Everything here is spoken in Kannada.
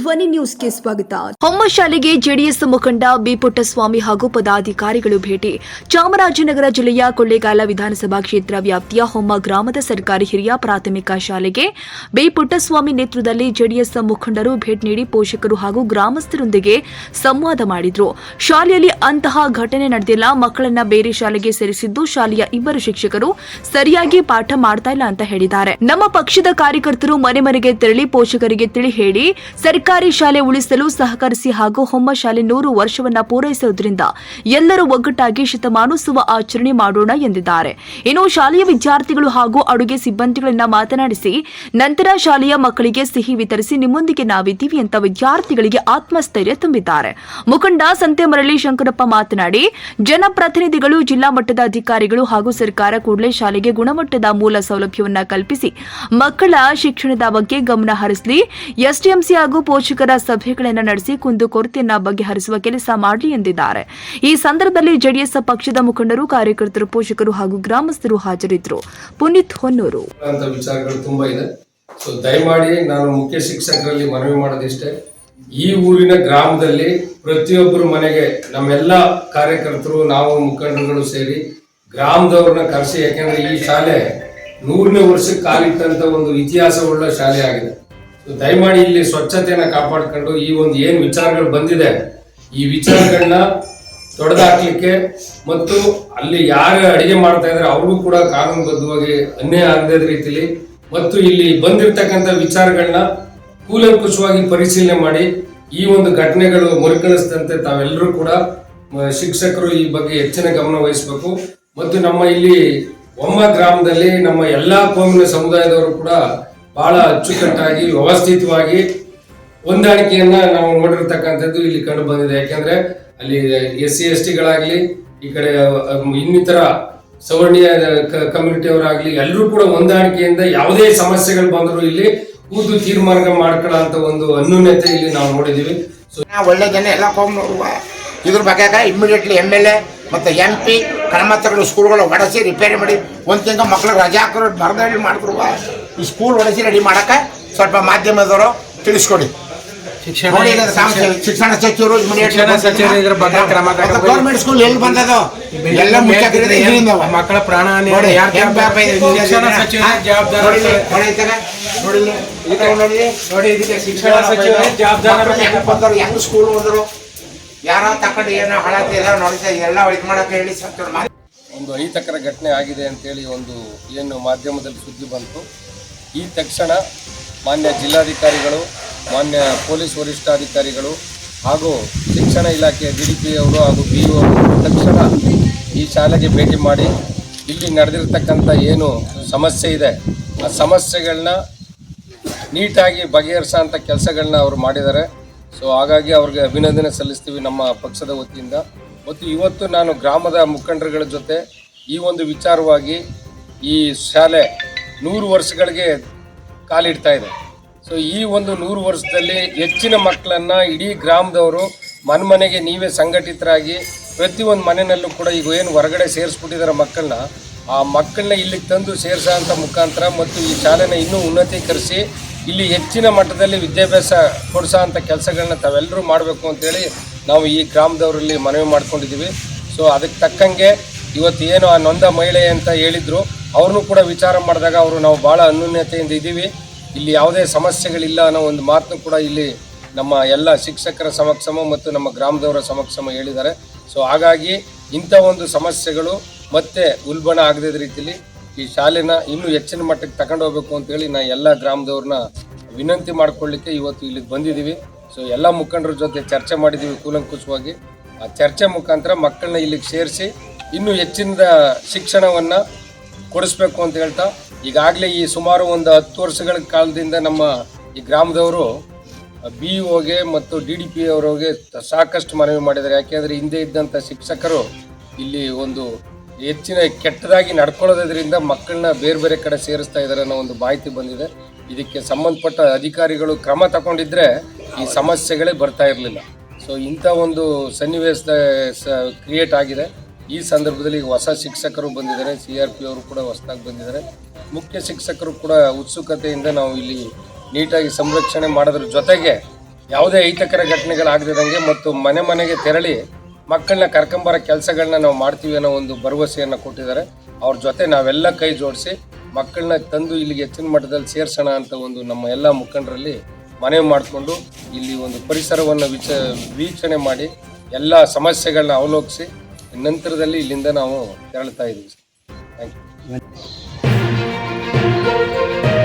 ಧ್ವನಿ ನ್ಯೂಸ್ಗೆ ಸ್ವಾಗತ. ಹೊಮ್ಮ ಶಾಲೆಗೆ ಜೆಡಿಎಸ್ ಮುಖಂಡ ಬಿ ಪುಟ್ಟಸ್ವಾಮಿ ಹಾಗೂ ಪದಾಧಿಕಾರಿಗಳು ಭೇಟಿ. ಚಾಮರಾಜನಗರ ಜಿಲ್ಲೆಯ ಕೊಳ್ಳೇಗಾಲ ವಿಧಾನಸಭಾ ಕ್ಷೇತ್ರ ವ್ಯಾಪ್ತಿಯ ಹೊಮ್ಮ ಗ್ರಾಮದ ಸರ್ಕಾರಿ ಹಿರಿಯ ಪ್ರಾಥಮಿಕ ಶಾಲೆಗೆ ಬಿ ಪುಟ್ಟಸ್ವಾಮಿ ನೇತೃತ್ವದಲ್ಲಿ ಜೆಡಿಎಸ್ ಮುಖಂಡರು ಭೇಟಿ ನೀಡಿ ಪೋಷಕರು ಹಾಗೂ ಗ್ರಾಮಸ್ಥರೊಂದಿಗೆ ಸಂವಾದ ಮಾಡಿದ್ರು. ಶಾಲೆಯಲ್ಲಿ ಅಂತಹ ಘಟನೆ ನಡೆದಿಲ್ಲ. ಮಕ್ಕಳನ್ನ ಬೇರೆ ಶಾಲೆಗೆ ಸೇರಿಸಿದ್ದು ಶಾಲೆಯ ಇಬ್ಬರು ಶಿಕ್ಷಕರು ಸರಿಯಾಗಿ ಪಾಠ ಮಾಡ್ತಾ ಇಲ್ಲ ಅಂತ ಹೇಳಿದ್ದಾರೆ. ನಮ್ಮ ಪಕ್ಷದ ಕಾರ್ಯಕರ್ತರು ಮನೆ ಮನೆಗೆ ತೆರಳಿ ಪೋಷಕರಿಗೆ ತಿಳಿ ಹೇಳಿ, ಸರ್ಕಾರಿ ಶಾಲೆ ಉಳಿಸಲು ಸಹಕರಿಸಿ ಹಾಗೂ ಹೊಮ್ಮ ಶಾಲೆ ನೂರು ವರ್ಷವನ್ನ ಪೂರೈಸುವುದರಿಂದ ಎಲ್ಲರೂ ಒಗ್ಗಟ್ಟಾಗಿ ಶತಮಾನೋತ್ಸವ ಆಚರಣೆ ಮಾಡೋಣ ಎಂದಿದ್ದಾರೆ. ಇನ್ನು ಶಾಲೆಯ ವಿದ್ಯಾರ್ಥಿಗಳು ಹಾಗೂ ಅಡುಗೆ ಸಿಬ್ಬಂದಿಗಳನ್ನ ಮಾತನಾಡಿಸಿ, ನಂತರ ಶಾಲೆಯ ಮಕ್ಕಳಿಗೆ ಸಿಹಿ ವಿತರಿಸಿ ನಿಮ್ಮೊಂದಿಗೆ ನಾವಿದ್ದೀವಿ ಅಂತ ವಿದ್ಯಾರ್ಥಿಗಳಿಗೆ ಆತ್ಮಸ್ಥೈರ್ಯ ತುಂಬಿದ್ದಾರೆ. ಮುಖಂಡ ಸಂತೆಮರಳಿ ಶಂಕರಪ್ಪ ಮಾತನಾಡಿ, ಜನಪ್ರತಿನಿಧಿಗಳು, ಜಿಲ್ಲಾ ಮಟ್ಟದ ಅಧಿಕಾರಿಗಳು ಹಾಗೂ ಸರ್ಕಾರ ಕೂಡಲೇ ಶಾಲೆಗೆ ಗುಣಮಟ್ಟದ ಮೂಲ ಸೌಲಭ್ಯವನ್ನ ಕಲ್ಪಿಸಿ ಮಕ್ಕಳ ಶಿಕ್ಷಣದ ಬಗ್ಗೆ ಗಮನ ಹರಿಸಲಿ, ಎಸ್ಡಿಎಂಸಿ ಹಾಗೂ ಸಭೆಗಳನ್ನು ನಡೆಸಿ ಕುಂದುಕೊರತೆಯನ್ನ ಬಗೆಹರಿಸುವ ಕೆಲಸ ಮಾಡಲಿ ಎಂದಿದ್ದಾರೆ. ಈ ಸಂದರ್ಭದಲ್ಲಿ ಜೆಡಿಎಸ್ ಪಕ್ಷದ ಮುಖಂಡರು, ಕಾರ್ಯಕರ್ತರು, ಪೋಷಕರು ಹಾಗೂ ಗ್ರಾಮಸ್ಥರು ಹಾಜರಿದ್ದರು. ಪುನೀತ್ ಹೊನ್ನೂರು. ತುಂಬಾ ಇದೆ. ದಯಮಾಡಿ ನಾನು ಮುಖ್ಯ ಶಿಕ್ಷಕರಲ್ಲಿ ಮನವಿ ಮಾಡೋದಿಷ್ಟೇ ಈ ಊರಿನ ಗ್ರಾಮದಲ್ಲಿ ಪ್ರತಿಯೊಬ್ಬರು ಮನೆಗೆ ನಮ್ಮೆಲ್ಲ ಕಾರ್ಯಕರ್ತರು, ನಾವು ಮುಖಂಡರುಗಳು ಸೇರಿ ಗ್ರಾಮದವ್ರನ್ನ ಕರೆಸಿ, ಯಾಕೆಂದ್ರೆ ಈ ಶಾಲೆ ನೂರನೇ ವರ್ಷಕ್ಕೆ ಕಾಲಿಟ್ಟಂತ ಒಂದು ಇತಿಹಾಸವುಳ್ಳ ಶಾಲೆ ಆಗಿದೆ. ದಯಮಾಡಿ ಇಲ್ಲಿ ಸ್ವಚ್ಛತೆಯನ್ನ ಕಾಪಾಡ್ಕೊಂಡು ಈ ಒಂದು ಏನ್ ವಿಚಾರಗಳು ಬಂದಿದೆ, ಈ ವಿಚಾರಗಳನ್ನ ತೊಡೆದಾಕ್ಲಿಕ್ಕೆ ಮತ್ತು ಅಲ್ಲಿ ಯಾರು ಅಡಿಗೆ ಮಾಡ್ತಾ ಇದ್ದಾರೆ ಅವ್ರಿಗೂ ಕೂಡ ಕಾನೂನುಬದ್ಧವಾಗಿ ಅನ್ಯಾಯ ಆಗದ ರೀತಿಲಿ ಮತ್ತು ಇಲ್ಲಿ ಬಂದಿರತಕ್ಕಂಥ ವಿಚಾರಗಳನ್ನ ಕೂಲಂಕುಷವಾಗಿ ಪರಿಶೀಲನೆ ಮಾಡಿ ಈ ಒಂದು ಘಟನೆಗಳು ಮರುಕಳಿಸದಂತೆ ತಾವೆಲ್ಲರೂ ಕೂಡ ಶಿಕ್ಷಕರು ಈ ಬಗ್ಗೆ ಹೆಚ್ಚಿನ ಗಮನ ವಹಿಸಬೇಕು. ಮತ್ತು ನಮ್ಮ ಇಲ್ಲಿ ಒಮ್ಮ ಗ್ರಾಮದಲ್ಲಿ ನಮ್ಮ ಎಲ್ಲಾ ಕೋಮಿನ ಸಮುದಾಯದವರು ಕೂಡ ಬಹಳ ಅಚ್ಚುಕಟ್ಟಾಗಿ, ವ್ಯವಸ್ಥಿತವಾಗಿ ಹೊಂದಾಣಿಕೆಯನ್ನ ನಾವು ನೋಡಿರ್ತಕ್ಕಂಥದ್ದು ಇಲ್ಲಿ ಕಂಡು ಬಂದಿದೆ. ಯಾಕೆಂದ್ರೆ ಅಲ್ಲಿ ಎಸ್ ಸಿ, ಎಸ್ ಟಿಗಳಾಗ್ಲಿ, ಈ ಕಡೆ ಇನ್ನಿತರ ಸವರ್ಣೀಯ ಕಮ್ಯುನಿಟಿಯವರಾಗ್ಲಿ, ಎಲ್ಲರೂ ಕೂಡ ಹೊಂದಾಣಿಕೆಯಿಂದ ಯಾವುದೇ ಸಮಸ್ಯೆಗಳು ಬಂದರೂ ಇಲ್ಲಿ ಕೂತು ತೀರ್ಮಾನ ಮಾಡ್ಕೊಳ್ಳೋ ಒಂದು ಅನ್ಯೂನ್ಯತೆ ಇಲ್ಲಿ ನಾವು ನೋಡಿದೀವಿ ಒಳ್ಳೆ ಜನ ಎಲ್ಲ ಇದ್ರ ಬಗ್ಗೆ ಇಮಿಡಿಯೇಟ್ಲಿ ಎಂ ಎಲ್ ಎ ಮತ್ತು ಎಂ ಪಿ ಕಣಮತ್ತಗಳು ಸ್ಕೂಲ್ಗಳು ಒಡೆಸಿ ರಿಪೇರಿ ಮಾಡಿ, ಒಂದು ತಿಂಗಳು ಮಕ್ಳಿಗೆ ರಜೆ ಹಾಕೋರು ಮಾಡ್ಕೊಡುವ ಮಾಡಿದ್ರು ಈ ಸ್ಕೂಲ್ ಒಡೆಸಿ ರೆಡಿ ಮಾಡಕ್ಕೆ ಸ್ವಲ್ಪ ಮಾಧ್ಯಮದವರು ತಿಳಿಸ್ಕೊಡಿ. ಶಿಕ್ಷಣ ನೋಡಿ ಇದು ಸಾಂಸ್ಥೆ- ಶಿಕ್ಷಣ ಸಚಿವರು ಶಿಕ್ಷಣ ಸಚಿವರು ಇದ್ರ ಬಗ್ಗೆ ಕ್ರಮ. ಗೌರ್ಮೆಂಟ್ ಸ್ಕೂಲ್ ಎಲ್ಲಿ ಬಂದದ? ಎಲ್ಲ ಇದರಿಂದ. ಮಕ್ಕಳ ಪ್ರಾಣ ಹಾನಿ ನೋಡಿ ಯಾರ್ ಹೆಂಗ್ ಪಾಪ ಇದೆ, ಶಿಕ್ಷಣ ಸಚಿವರ ಜವಾಬ್ದಾರಿ ನೋಡಿ ಇಲ್ಲಿ, ನೋಡಿ ನೋಡಿ ಇಲ್ಲಿ, ಈ ಕಡೆ ನೋಡಿ ಇಲ್ಲಿ. ನೋಡಿ ಇದಕ್ಕೆ ಶಿಕ್ಷಣ ಸಚಿವರೇ ಜವಾಬ್ದಾರ ಮಕ್ಳು ಹೆಂಗ್ ಬಂದರು ಹೆಂಗ್ ಸ್ಕೂಲ್ ಹೋದ್ರು? ಯಾರ ತಕೊಂಡು ಏನೋ ಹಾಳಾಗ್ತಿಲ್ಲ ಎಲ್ಲ ನೋಡಿದ್ರೆ ಎಲ್ಲ ಇದು ಮಾಡಕ್ಕೆ ಹೇಳಿ ಸರ್ ಒಂದು ಅಹಿತಕರ ಘಟನೆ ಆಗಿದೆ ಅಂತೇಳಿ ಒಂದು ಏನು ಮಾಧ್ಯಮದಲ್ಲಿ ಸುದ್ದಿ ಬಂತು. ಈ ತಕ್ಷಣ ಮಾನ್ಯ ಜಿಲ್ಲಾಧಿಕಾರಿಗಳು, ಮಾನ್ಯ ಪೊಲೀಸ್ ವರಿಷ್ಠಾಧಿಕಾರಿಗಳು ಹಾಗೂ ಶಿಕ್ಷಣ ಇಲಾಖೆಯ ಡಿ ಡಿ ಪಿ ಅವರು ಹಾಗೂ ಬಿ ಅವರು ತಕ್ಷಣ ಈ ಶಾಲೆಗೆ ಭೇಟಿ ಮಾಡಿ ಇಲ್ಲಿ ನಡೆದಿರ್ತಕ್ಕಂಥ ಏನು ಸಮಸ್ಯೆ ಇದೆ, ಆ ಸಮಸ್ಯೆಗಳನ್ನ ನೀಟಾಗಿ ಬಗೆಹರಿಸೋಂಥ ಕೆಲಸಗಳನ್ನ ಅವರು ಮಾಡಿದ್ದಾರೆ. ಸೊ ಹಾಗಾಗಿ ಅವ್ರಿಗೆ ಅಭಿನಂದನೆ ಸಲ್ಲಿಸ್ತೀವಿ ನಮ್ಮ ಪಕ್ಷದ ವತಿಯಿಂದ. ಮತ್ತು ಇವತ್ತು ನಾನು ಗ್ರಾಮದ ಮುಖಂಡರುಗಳ ಜೊತೆ ಈ ಒಂದು ವಿಚಾರವಾಗಿ ಈ ಶಾಲೆ ನೂರು ವರ್ಷಗಳಿಗೆ ಕಾಲಿಡ್ತಾ ಇದೆ. ಸೊ ಈ ಒಂದು ನೂರು ವರ್ಷದಲ್ಲಿ ಹೆಚ್ಚಿನ ಮಕ್ಕಳನ್ನು ಇಡೀ ಗ್ರಾಮದವರು ಮನೆಮನೆಗೆ ನೀವೇ ಸಂಘಟಿತರಾಗಿ ಪ್ರತಿಯೊಂದು ಮನೆಯಲ್ಲೂ ಕೂಡ ಈಗ ಏನು ಹೊರಗಡೆ ಸೇರಿಸ್ಬಿಟ್ಟಿದ್ದಾರೆ ಮಕ್ಕಳನ್ನ ಆ ಮಕ್ಕಳನ್ನ ಇಲ್ಲಿಗೆ ತಂದು ಸೇರಿಸೋ ಮುಖಾಂತರ ಮತ್ತು ಈ ಶಾಲೆನ ಇನ್ನೂ ಉನ್ನತೀಕರಿಸಿ ಇಲ್ಲಿ ಹೆಚ್ಚಿನ ಮಟ್ಟದಲ್ಲಿ ವಿದ್ಯಾಭ್ಯಾಸ ಕೊಡಿಸೋ ಅಂಥ ಕೆಲಸಗಳನ್ನ ತಾವೆಲ್ಲರೂ ಮಾಡಬೇಕು ಅಂತೇಳಿ ನಾವು ಈ ಗ್ರಾಮದವರಲ್ಲಿ ಮನವಿ ಮಾಡ್ಕೊಂಡಿದ್ದೀವಿ. ಸೊ ಅದಕ್ಕೆ ತಕ್ಕಂಗೆ ಇವತ್ತು ಏನು ಆ ನೊಂದ ಮಹಿಳೆ ಅಂತ ಹೇಳಿದ್ರು. ಅವ್ರನ್ನೂ ಕೂಡ ವಿಚಾರ ಮಾಡಿದಾಗ ಅವರು, ನಾವು ಭಾಳ ಅನ್ಯೂನ್ಯತೆಯಿಂದ ಇದ್ದೀವಿ. ಇಲ್ಲಿ ಯಾವುದೇ ಸಮಸ್ಯೆಗಳಿಲ್ಲ ಅನ್ನೋ ಒಂದು ಮಾತನ್ನು ಕೂಡ ಇಲ್ಲಿ ನಮ್ಮ ಎಲ್ಲ ಶಿಕ್ಷಕರ ಸಮಕ್ಷಮ ಮತ್ತು ನಮ್ಮ ಗ್ರಾಮದವರ ಸಮಕ್ಷಮ ಹೇಳಿದ್ದಾರೆ. ಸೊ ಹಾಗಾಗಿ ಇಂಥ ಒಂದು ಸಮಸ್ಯೆಗಳು ಮತ್ತೆ ಉಲ್ಬಣ ಆಗದ ರೀತಿಯಲ್ಲಿ ಈ ಶಾಲೆನ ಇನ್ನೂ ಹೆಚ್ಚಿನ ಮಟ್ಟಕ್ಕೆ ತಗೊಂಡು ಹೋಗ್ಬೇಕು ಅಂತೇಳಿ ನಾ ಎಲ್ಲ ಗ್ರಾಮದವ್ರನ್ನ ವಿನಂತಿ ಮಾಡ್ಕೊಳ್ಳಿಕ್ಕೆ ಇವತ್ತು ಇಲ್ಲಿಗೆ ಬಂದಿದ್ದೀವಿ. ಸೊ ಎಲ್ಲ ಮುಖಂಡರ ಜೊತೆ ಚರ್ಚೆ ಮಾಡಿದ್ದೀವಿ ಕೂಲಂಕುಷವಾಗಿ. ಆ ಚರ್ಚೆ ಮುಖಾಂತರ ಮಕ್ಕಳನ್ನ ಇಲ್ಲಿಗೆ ಸೇರಿಸಿ ಇನ್ನೂ ಹೆಚ್ಚಿನ ಶಿಕ್ಷಣವನ್ನು ಕೊಡಿಸ್ಬೇಕು ಅಂತ ಹೇಳ್ತಾ, ಈಗಾಗಲೇ ಈ ಸುಮಾರು ಒಂದು ಹತ್ತು ವರ್ಷಗಳ ಕಾಲದಿಂದ ನಮ್ಮ ಈ ಗ್ರಾಮದವರು ಬಿ ಒಗೆ ಮತ್ತು ಡಿ ಡಿ ಪಿ ಅವರಿಗೆ ಸಾಕಷ್ಟು ಮನವಿ ಮಾಡಿದ್ದಾರೆ. ಯಾಕೆಂದರೆ ಹಿಂದೆ ಇದ್ದಂಥ ಶಿಕ್ಷಕರು ಇಲ್ಲಿ ಒಂದು ಹೆಚ್ಚಿನ ಕೆಟ್ಟದಾಗಿ ನಡ್ಕೊಳ್ಳೋದ್ರಿಂದ ಮಕ್ಕಳನ್ನ ಬೇರೆ ಬೇರೆ ಕಡೆ ಸೇರಿಸ್ತಾ ಇದ್ದಾರೆ ಅನ್ನೋ ಒಂದು ಮಾಹಿತಿ ಬಂದಿದೆ. ಇದಕ್ಕೆ ಸಂಬಂಧಪಟ್ಟ ಅಧಿಕಾರಿಗಳು ಕ್ರಮ ತಗೊಂಡಿದ್ರೆ ಈ ಸಮಸ್ಯೆಗಳೇ ಬರ್ತಾ ಇರಲಿಲ್ಲ. ಸೊ ಇಂಥ ಒಂದು ಸನ್ನಿವೇಶ ಕ್ರಿಯೇಟ್ ಆಗಿದೆ. ಈ ಸಂದರ್ಭದಲ್ಲಿ ಈಗ ಹೊಸ ಶಿಕ್ಷಕರು ಬಂದಿದ್ದಾರೆ. ಸಿ ಆರ್ ಪಿ ಅವರು ಕೂಡ ಹೊಸದಾಗಿ ಬಂದಿದ್ದಾರೆ. ಮುಖ್ಯ ಶಿಕ್ಷಕರು ಕೂಡ ಉತ್ಸುಕತೆಯಿಂದ ನಾವು ಇಲ್ಲಿ ನೀಟಾಗಿ ಸಂರಕ್ಷಣೆ ಮಾಡೋದ್ರ ಜೊತೆಗೆ ಯಾವುದೇ ಅಹಿತಕರ ಘಟನೆಗಳಾಗದಂಗೆ ಮತ್ತು ಮನೆ ಮನೆಗೆ ತೆರಳಿ ಮಕ್ಕಳನ್ನ ಕರ್ಕೊಂಬರೋ ಕೆಲಸಗಳನ್ನ ನಾವು ಮಾಡ್ತೀವಿ ಅನ್ನೋ ಒಂದು ಭರವಸೆಯನ್ನು ಕೊಟ್ಟಿದ್ದಾರೆ. ಅವ್ರ ಜೊತೆ ನಾವೆಲ್ಲ ಕೈ ಜೋಡಿಸಿ ಮಕ್ಕಳನ್ನ ತಂದು ಇಲ್ಲಿಗೆ ಹೆಚ್ಚಿನ ಮಟ್ಟದಲ್ಲಿ ಸೇರ್ಸೋಣ ಅಂತ ಒಂದು ನಮ್ಮ ಎಲ್ಲ ಮುಖಂಡರಲ್ಲಿ ಮನವಿ ಮಾಡಿಕೊಂಡು ಇಲ್ಲಿ ಒಂದು ಪರಿಸರವನ್ನು ವಿಚ, ವೀಕ್ಷಣೆ ಮಾಡಿ ಎಲ್ಲ ಸಮಸ್ಯೆಗಳನ್ನ ಅವಲೋಕಿಸಿ ನಂತರದಲ್ಲಿ ಇಲ್ಲಿಂದ ನಾವು ತೆರಳುತ್ತಾ ಇದ್ದೀವಿ. Thank you